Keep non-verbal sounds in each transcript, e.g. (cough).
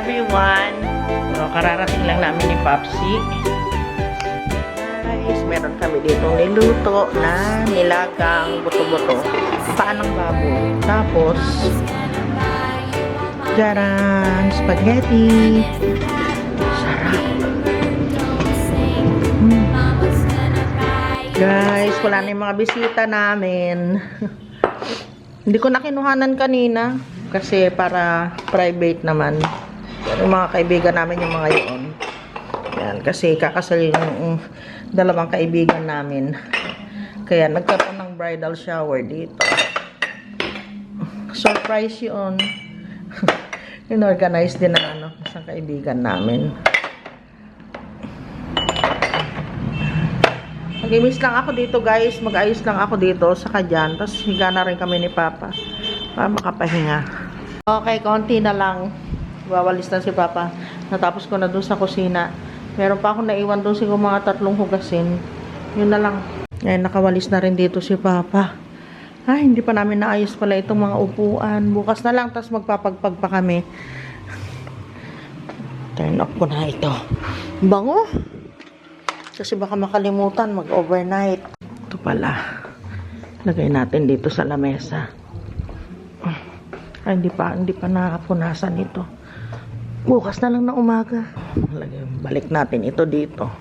everyone! So, kararating lang namin ni Popsi. Guys, meron kami dito niluto na nilagang buto-buto. Paanang baboy. Tapos, jaran, spaghetti. Guys, wala na mga bisita namin. (laughs) Hindi ko na kinuhanan kanina kasi para private naman. Yung mga kaibigan namin yung mga yun. Yan, kasi kakasal yung dalawang kaibigan namin. Kaya nagkaroon ng bridal shower dito. Surprise yun. (laughs) In-organize din ng ano, isang kaibigan namin. Mag-imis lang ako dito guys. Mag-ayos lang ako dito sa kadyan. Tapos higa na rin kami ni Papa. Para makapahinga. Okay, konti na lang. Wawalis na si Papa. Natapos ko na dun sa kusina. Meron pa ako naiwan dun siguro mga tatlong hugasin. Yun na lang. Eh, nakawalis na rin dito si Papa. Ay, hindi pa namin naayos pala itong mga upuan. Bukas na lang, tapos magpapagpag pa kami. Turn off ko na ito. Bango! Kasi baka makalimutan mag-overnight. Ito pala. Lagay natin dito sa lamesa. Ay, hindi pa, hindi pa nakapunasan ito. Bukas na lang na umaga. Balik natin ito dito.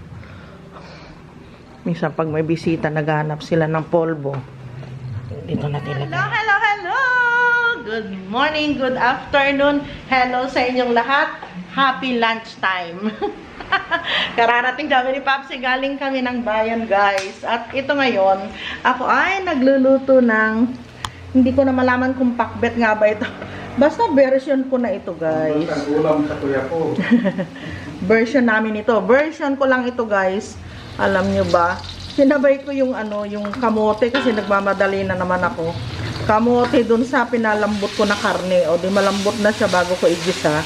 Minsan pag may bisita, naghanap sila ng polvo. Dito natin lagay. Hello, hello, hello! Good morning, good afternoon. Hello sa inyong lahat. Happy lunchtime. (laughs) Kararating kami ni Papsi, galing kami ng bayan guys. At ito ngayon, ako ay nagluluto ng, hindi ko na malaman kung pakbet nga ba ito. Basta version ko na ito guys. Ulam sa kuya ko. (laughs) Version namin ito. Version ko lang ito guys. Alam nyo ba? Sinabay ko yung ano, yung kamote kasi nagmamadali na naman ako. Kamote dun sa pinalambot ko na karne. O di malambot na siya bago ko igisa.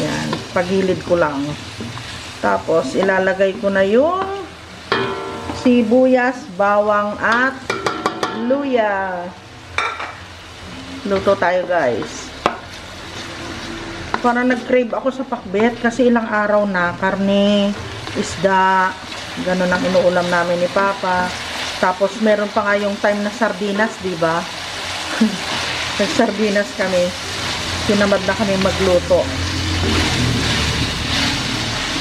Yan, pagilid ko lang. Tapos, ilalagay ko na yung sibuyas, bawang, at luya. Luto tayo, guys. Parang nag-crave ako sa pakbet kasi ilang araw na karne, isda, ganun ang inuulam namin ni Papa. Tapos, meron pa nga yung time na sardinas, di ba? (laughs) Nag-sardinas kami. Sinamad na kami magluto.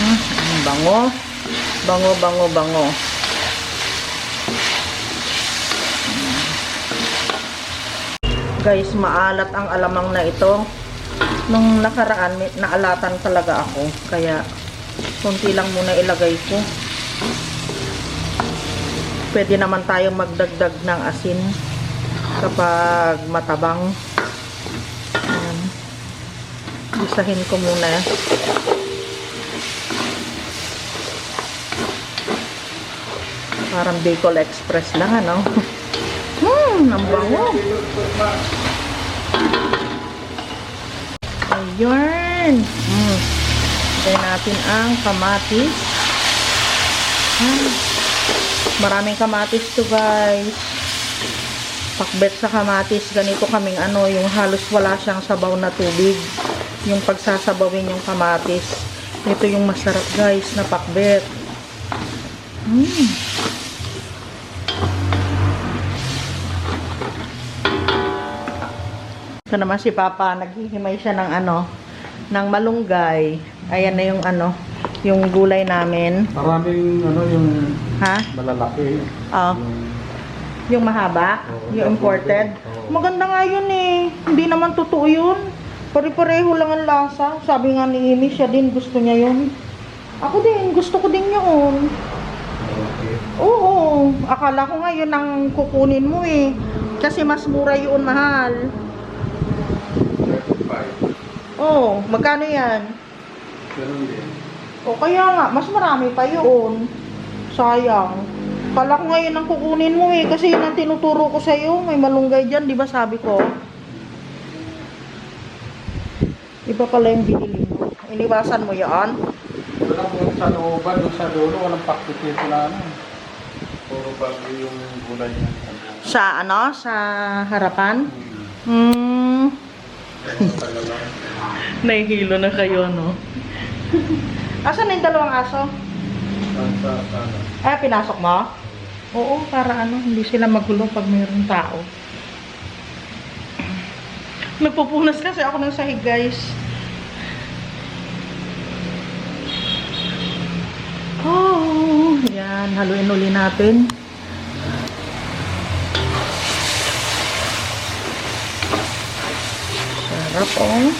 Ang bango. Bango, bango, bango. Guys, maalat ang alamang na ito. Nung nakaraan, naalatan talaga ako. Kaya, konti lang muna ilagay ko. Pwede naman tayong magdagdag ng asin kapag matabang. Ayan. Ko muna. Parang Bicol Express lang, ano? (laughs) Hmm, ang bango. Ayun. Mm. Lagay natin ang kamatis. Ah, maraming kamatis to guys. Pakbet sa kamatis. Ganito kaming ano, yung halos wala siyang sabaw na tubig. Yung pagsasabawin yung kamatis. Ito yung masarap guys na pakbet. Mm. Ito naman si Papa, naghihimay siya ng ano, ng malunggay. Ayan na yung ano, yung gulay namin. Maraming ano yung Ha? malalaki. Oh, yung mahaba, Oo, yung imported. Oo. Maganda nga yun eh. Hindi naman totoo yun. Pare-pareho lang ang lasa. Sabi nga ni Amy, siya din gusto niya yun. Ako din, gusto ko din yun. Okay. Oo, akala ko nga yun ang kukunin mo eh. Kasi mas mura yun, mahal. 35. Oo, magkano yan? Ganun din. O kaya nga, mas marami pa yun. Sayang. Kala ko ngayon ang kukunin mo eh. Kasi yun ang tinuturo ko sa'yo. May malunggay dyan, di ba sabi ko? Iba pala yung binili mo. Iniwasan mo yan? Wala mo sa looban, doon sa dulo, walang pakitito na ano. Puro bagyo yung gulay niya. Sa ano? Sa harapan? Hmm. Hmm. (laughs) Nahihilo na kayo, no? (laughs) Asan na yung dalawang aso? Ah, pinasok mo? Oo, para ano, hindi sila magulo pag mayroong tao. Nagpupunas kasi ako ng sahig, guys. Oh, yan. Haluin uli natin. Sarap, oh.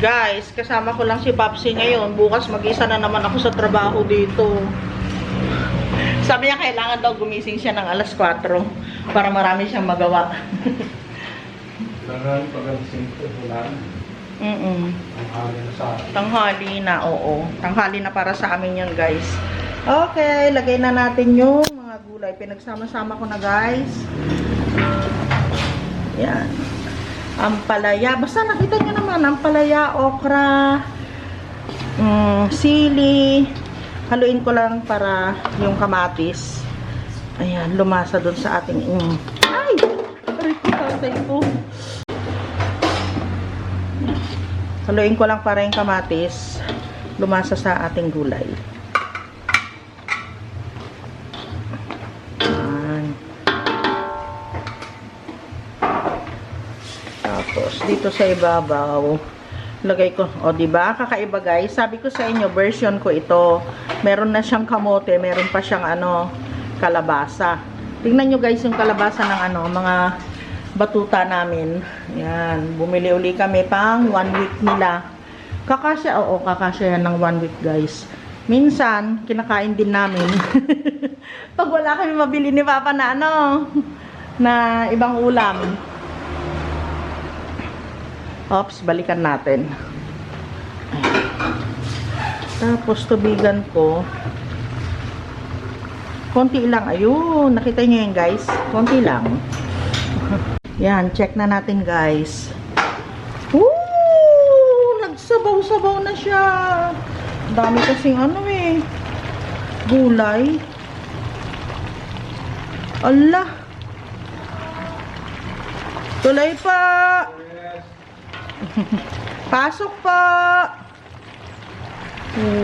Guys, kasama ko lang si Papsi ngayon. Bukas mag-isa na naman ako sa trabaho dito. Sabi niya kailangan daw gumising siya ng alas 4 para marami siyang magawa. Laran pag ang singko, wala na. Mm sa akin. Tanghali na, oo. Tanghali na para sa amin yun, guys. Okay, lagay na natin yung mga gulay. Pinagsama-sama ko na, guys. Yan. Ampalaya. Basta nakita nyo naman, ampalaya, okra, mm, sili. Haluin ko lang para yung kamatis. Ayan, lumasa doon sa ating... Mm. Ay! Aray ko, tatay ko. Haluin ko lang para yung kamatis lumasa sa ating gulay. Ayan. Tapos dito sa ibabaw, lagay ko, o di ba? Kakaiba guys. Sabi ko sa inyo, version ko ito. Meron na siyang kamote, meron pa siyang ano, kalabasa. Tingnan nyo guys yung kalabasa ng ano, mga batuta namin. Yan. Bumili uli kami pang one week nila. Kakasya, oo, kakasya yan ng one week guys. Minsan, kinakain din namin. (laughs) Pag wala kami mabili ni Papa na ano, na ibang ulam. Ops, balikan natin. Tapos, tubigan ko. Konti lang. Ayun, nakita nyo yan guys. Konti lang. Yan, check na natin guys. Woo! Nagsabaw-sabaw na siya. Dami kasing ano eh. Gulay. Allah. Tuloy pa. (laughs) Pasok pa.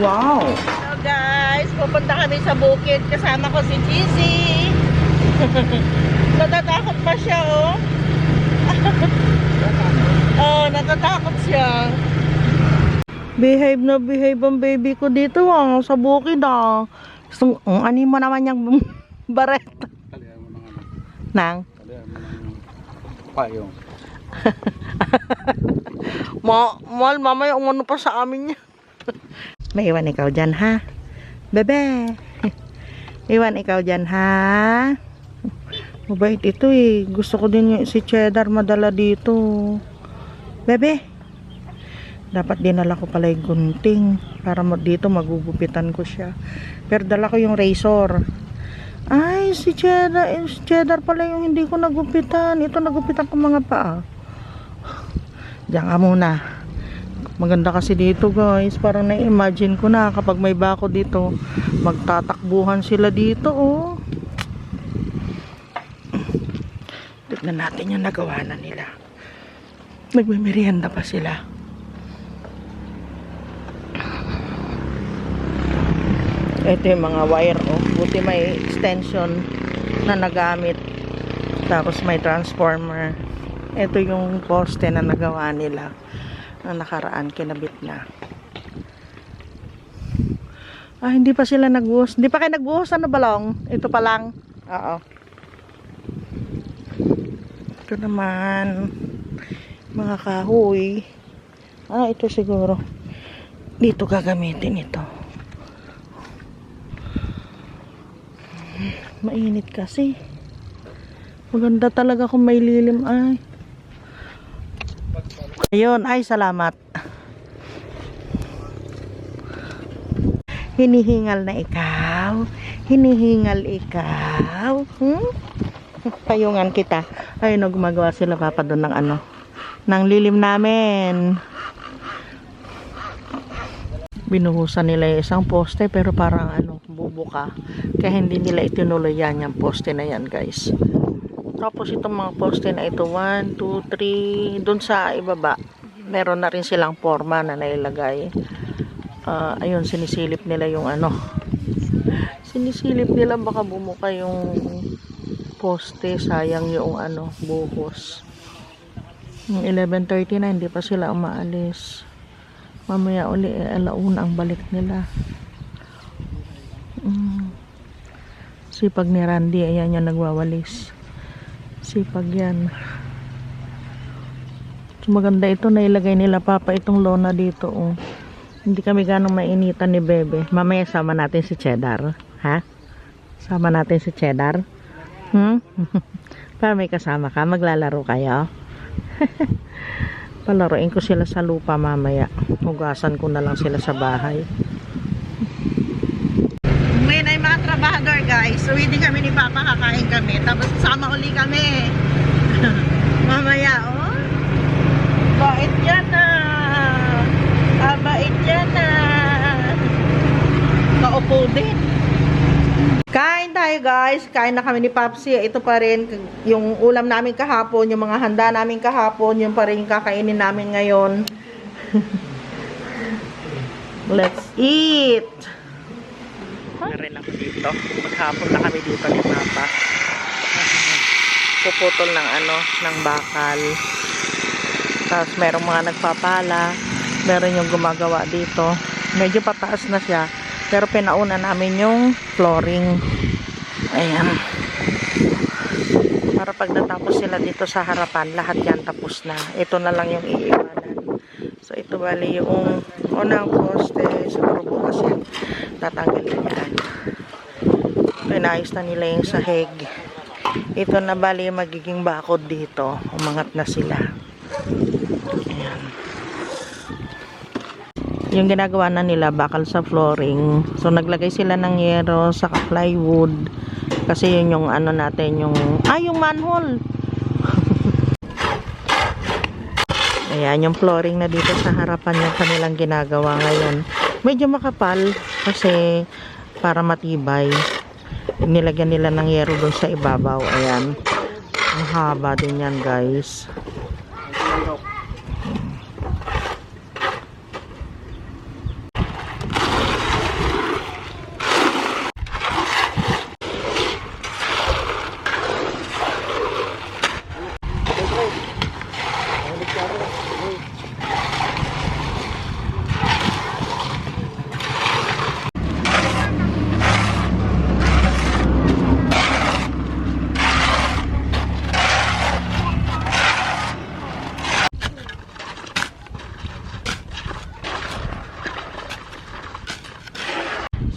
Wow. Hello guys, pupunta kami sa bukid. Kasama ko si Cheesy. (laughs) Natatakot pa siya, oh. (laughs) oh, natatakot siya. Behave na behave ang baby ko dito, ah, sa bukid, ah. Gusto, um, ano mo naman yung (laughs) baret? Talihan mo ng ano. Nang, payong. (laughs) ma, mal, mamaya umano pa sa amin niya. May iwan ikaw dyan, ha? Bebe. Iwan ikaw dyan, ha? Mabait ito eh. Gusto ko din yung si Cheddar madala dito. Bebe. Dapat dinala ko pala yung gunting. Para dito magugupitan ko siya. Pero dala ko yung razor. Ay, si Cheddar. eh, Si Cheddar pala yung hindi ko nagupitan. Ito nagupitan ko mga paa. Diyan ka muna. Maganda kasi dito guys. Parang na-imagine ko na kapag may bako dito. Magtatakbuhan sila dito oh. Tignan natin yung nagawa na nila. Nagmimerienda pa sila. Ito yung mga wire oh. Buti may extension na nagamit. Tapos may transformer. Ito yung poste na nagawa nila. Na nakaraan kinabit na. Ah, hindi pa sila nagbuhos. Hindi pa kayo nagbuhos ano balong? Ito pa lang. Oo. Ito naman. Mga kahoy. Ah, ito siguro. Dito gagamitin ito. Mainit kasi. Maganda talaga kung may lilim ay. Ayun, ay salamat. Hinihingal na ikaw. Hinihingal ikaw. Hmm? Payungan kita. Ay, no, sila papa doon ng ano. Ng lilim namin. binuhusan nila isang poste pero parang ano, bubuka. Kaya hindi nila itinuloy yan yung poste na yan guys. Tapos itong mga poste na ito, 1, 2, 3, dun sa ibaba, meron na rin silang forma na nailagay. Ah, ayun, sinisilip nila yung ano. Sinisilip nila baka bumuka yung poste, sayang yung ano, buhos. Yung 11.30 na, hindi pa sila umaalis. Mamaya uli, eh, alauna ang balik nila. Mm. Sipag ni Randy, ayan yung nagwawalis. Sipag yan. So, maganda ito, nailagay nila papa itong lona dito. Oh. Hindi kami ganong mainitan ni Bebe. Mamaya sama natin si Cheddar. Ha? Sama natin si Cheddar. Hmm? (laughs) Para may kasama ka, maglalaro kayo. (laughs) Palaruin ko sila sa lupa mamaya. Hugasan ko na lang sila sa bahay. Na yung mga trabahador guys. So hindi kami ni Papa kakain kami. Tapos sama uli kami. (laughs) mamaya oh. Bait yan na. Ah, bait yan na. Kaupo din. Kain tayo guys. Kain na kami ni Papsi. Ito pa rin yung ulam namin kahapon, yung mga handa namin kahapon, yung pa rin kakainin namin ngayon. (laughs) Let's eat! Meron ako dito. Maghapon na kami dito ni Papa. Puputol ng ano, ng bakal. Tapos merong mga nagpapala. Meron yung gumagawa dito. Medyo pataas na siya. Pero pinauna namin yung flooring. Ayan. Para pag natapos sila dito sa harapan, lahat yan tapos na. Ito na lang yung iiwanan. So, ito bali yung unang poste. Siguro bukas yan. Tatanggalin yan. Pinayos na nila yung sahig. Ito na bali magiging bakod dito. Umangat na sila. Yung ginagawa na nila bakal sa flooring. So naglagay sila ng yero sa plywood. Kasi yun yung ano natin yung ah yung manhole. (laughs) Ayan yung flooring na dito sa harapan yung kanilang ginagawa ngayon. Medyo makapal kasi para matibay. Nilagyan nila ng yero dun sa ibabaw. Ayan. Ang haba din yan guys.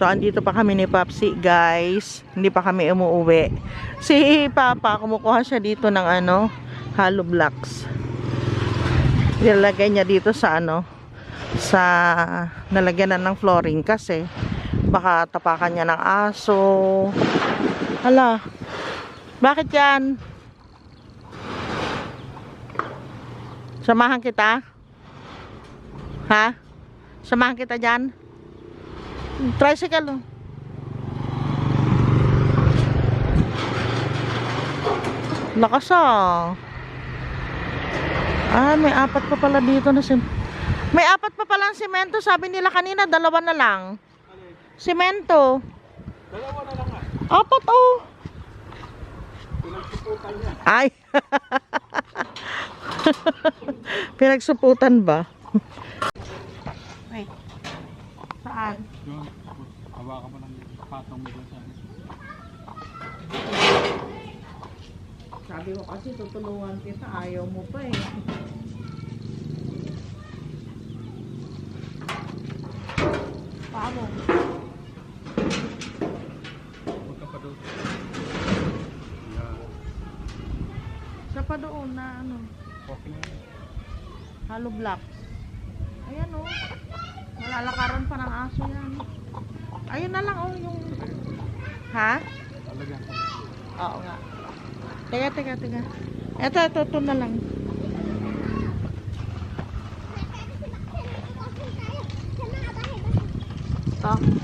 So, andito pa kami ni Papsi, guys. Hindi pa kami umuwi. Si Papa, kumukuha siya dito ng ano, hollow blocks. Nilalagay niya dito sa ano, sa nalagyan na ng flooring kasi baka tapakan niya ng aso. Hala, bakit yan? Samahan kita? Ha? Samahan kita dyan? Tricycle. Lakas ah. Ah, may apat pa pala dito na sim May apat pa pala ang semento. Sabi nila kanina, dalawa na lang. Semento. Dalawa na lang ah. Apat oh. Pinagsuputan niya. Ay. (laughs) Pinagsuputan ba? Wait. Saan? Yun. Hawakan mo ng patong mo dyan sa ano. Sabi ko kasi tutulungan kita, ayaw mo pa eh. Paano? Huwag ka pa doon. Yeah. Sa pa doon na ano, Okay hollow blocks. Ayan oh. Malalakaran pa ng aso yan. Ayun na lang oh yung... Ha? Talaga. Oo nga. Teka, teka, teka. Ito, ito, ito na lang. dito.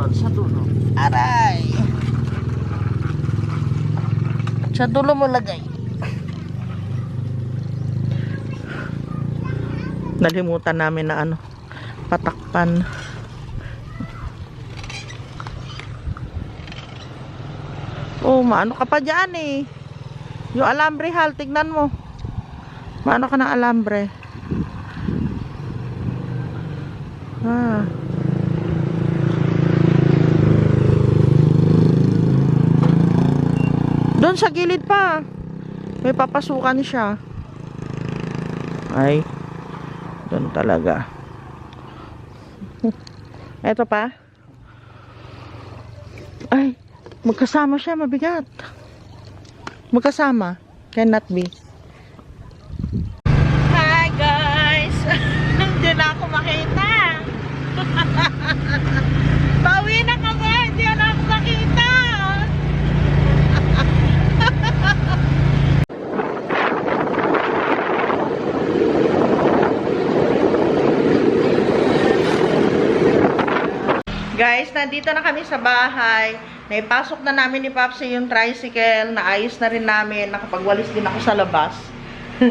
Doon sa dulo. Aray! Sa dulo mo lagay. Nalimutan namin na ano, patakpan. Oh, maano ka pa dyan eh. Yung alambre hal, tignan mo. Maano ka ng alambre? Doon sa gilid pa. May papasukan siya. Ay. Doon talaga. (laughs) Eto pa. Ay. Magkasama siya. Mabigat. Magkasama. Cannot be. Hi guys. Hindi na ako makita. Bawi na kami. Hindi na ako makita. Guys, nandito na kami sa bahay. Naipasok na namin ni Papsi yung tricycle. Naayos na rin namin. Nakapagwalis din ako sa labas. (laughs)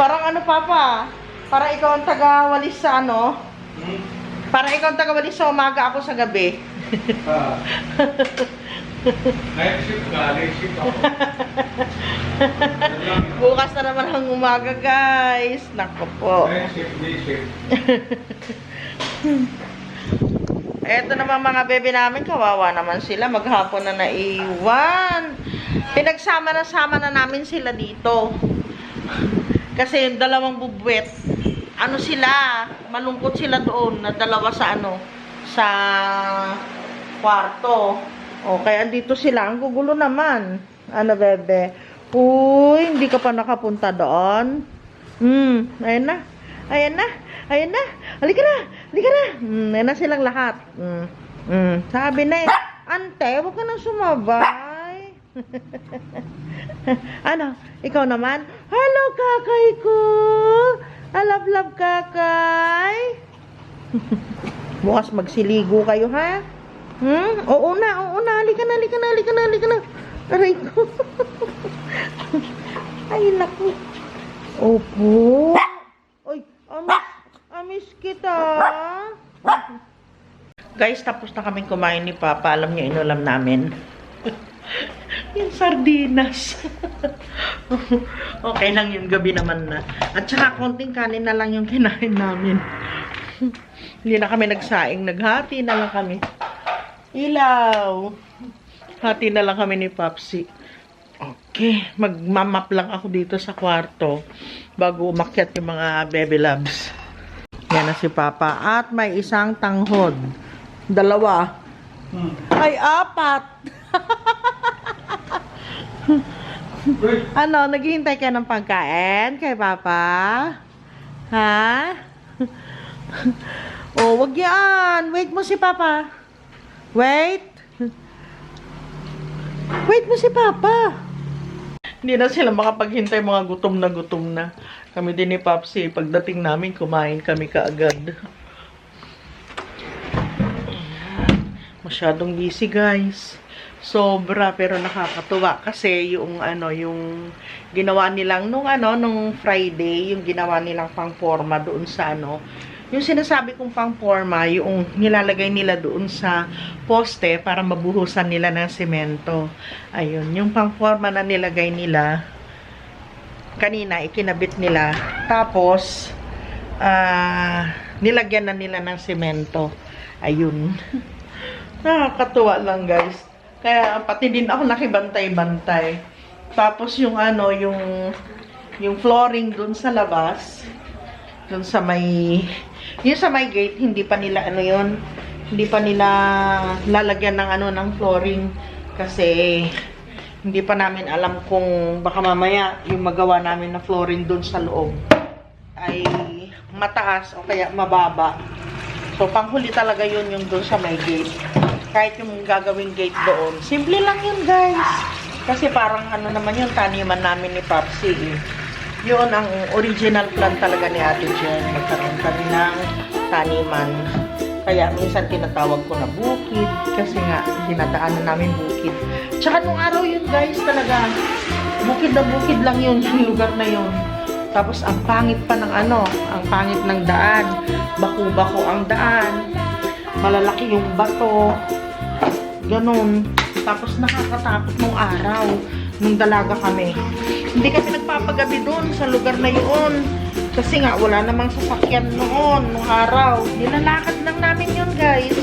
Parang ano, Papa? Parang ikaw ang taga-walis sa ano? Parang ikaw ang taga-walis sa umaga ako sa gabi. Ah. (laughs) Night shift ka, night shift ako. (laughs) Bukas na naman ang umaga, guys. Nako po. Night shift, day shift. Eto naman mga bebe namin, kawawa naman sila. Maghapon na naiwan. Pinagsama na sama na namin sila dito. Kasi yung dalawang bubwet, ano sila, malungkot sila doon na dalawa sa ano, sa kwarto. O, kaya dito sila. Ang gugulo naman. Ano, bebe? Uy, hindi ka pa nakapunta doon. Hmm, ayun na. Ayan na. Ayan na. Halika na. Halika na. Hmm, ayan na silang lahat. Hmm. Hmm. Sabi na eh. Ante, huwag ka nang sumabay. (laughs) ano? Ikaw naman? Hello, kakay ko. Love, love, kakay. (laughs) Bukas magsiligo kayo, ha? Hmm? Oo na, oo na. Halika na, halika na, halika na, halika na. Aray ko. (laughs) Ay, naku. Opo. Uy, amis, amis kita. Guys, tapos na kaming kumain ni Papa. Alam niyo, inulam namin. (laughs) yung sardinas. (laughs) okay lang yun, gabi naman na. At saka konting kanin na lang yung kinain namin. (laughs) Hindi na kami nagsaing, naghati na lang kami. Ilaw. Hati na lang kami ni Papsi. Okay, magmamap lang ako dito sa kwarto bago umakyat yung mga baby loves. Yan na si Papa. At may isang tanghod. Dalawa. Hmm. Ay, apat. Ano, naghihintay ka ng pagkain kay Papa? Ha? oh, wag yan. Wait mo si Papa. Wait. Wait mo si Papa. Hindi na sila makapaghintay mga gutom na gutom na. Kami din ni Papsi, pagdating namin, kumain kami kaagad. Masyadong busy guys. Sobra pero nakakatuwa. Kasi yung ano yung ginawa nilang nung ano nung Friday yung ginawa nilang pang forma doon sa ano yung sinasabi kong pang forma yung nilalagay nila doon sa poste para mabuhusan nila ng semento ayun yung pang forma na nilagay nila kanina ikinabit nila. Tapos ah nilagyan na nila ng semento ayun (laughs) Nakakatuwa lang, guys. Kaya pati din ako nakibantay-bantay. Tapos yung ano, yung yung flooring dun sa labas, dun sa may yung sa may gate, hindi pa nila ano yun, hindi pa nila lalagyan ng ano ng flooring kasi hindi pa namin alam kung baka mamaya yung magawa namin na flooring dun sa loob ay mataas o kaya mababa. So, panghuli talaga yun yung doon sa may gate. Kahit yung gagawing gate doon. Simple lang yun, guys. Kasi parang ano naman yung taniman namin ni Papsi eh. Yun ang original plan talaga ni Ate Jen. Magkaroon kami ng taniman. Kaya minsan tinatawag ko na bukid. Kasi nga, dinadaanan namin bukid. Tsaka nung araw yun, guys, talaga. Bukid na bukid lang yun, (laughs) yung lugar na yun. Tapos ang pangit pa ng ano, ang pangit ng daan. Baku-bako ang daan. Malalaki yung bato. Ganun. Tapos nakakatakot nung araw. Nung dalaga kami. Hindi kami nagpapagabi doon sa lugar na yun. Kasi nga, wala namang sasakyan noon, nung araw. Nilalakad lang namin yun, guys.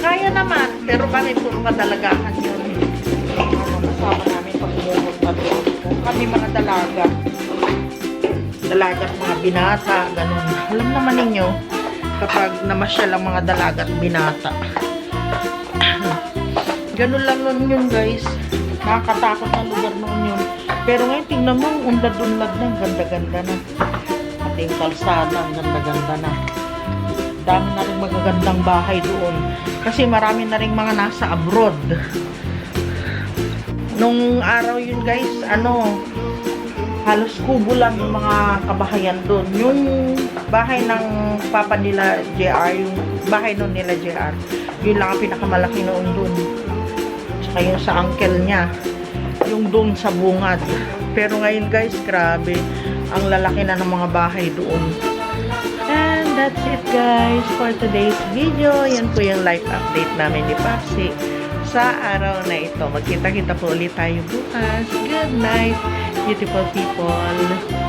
Kaya naman. Pero kami, puro kadalagahan yun. Ano, kasama namin pag pumunta doon. Kami mga dalaga dalaga at mga binata, ganun. Alam naman ninyo, kapag namasyal ang mga dalaga at binata. Ganun lang nun yun, guys. Nakakatakot na lugar noon yun. Pero ngayon, tingnan mo, ang undad-unlad na, ganda-ganda na. Pati yung kalsada, ganda-ganda na. Dami na rin magagandang bahay doon. Kasi marami na rin mga nasa abroad. Nung araw yun, guys, ano, halos kubo lang yung mga kabahayan doon. Yung bahay ng papa nila JR, yung bahay nun nila JR, yun lang ang pinakamalaki noon doon. Yung sa uncle niya, yung doon sa bungad. Pero ngayon guys, grabe, ang lalaki na ng mga bahay doon. And that's it guys for today's video. Yan po yung life update namin ni Papsi sa araw na ito. Magkita-kita po ulit tayo bukas. Good night, beautiful people.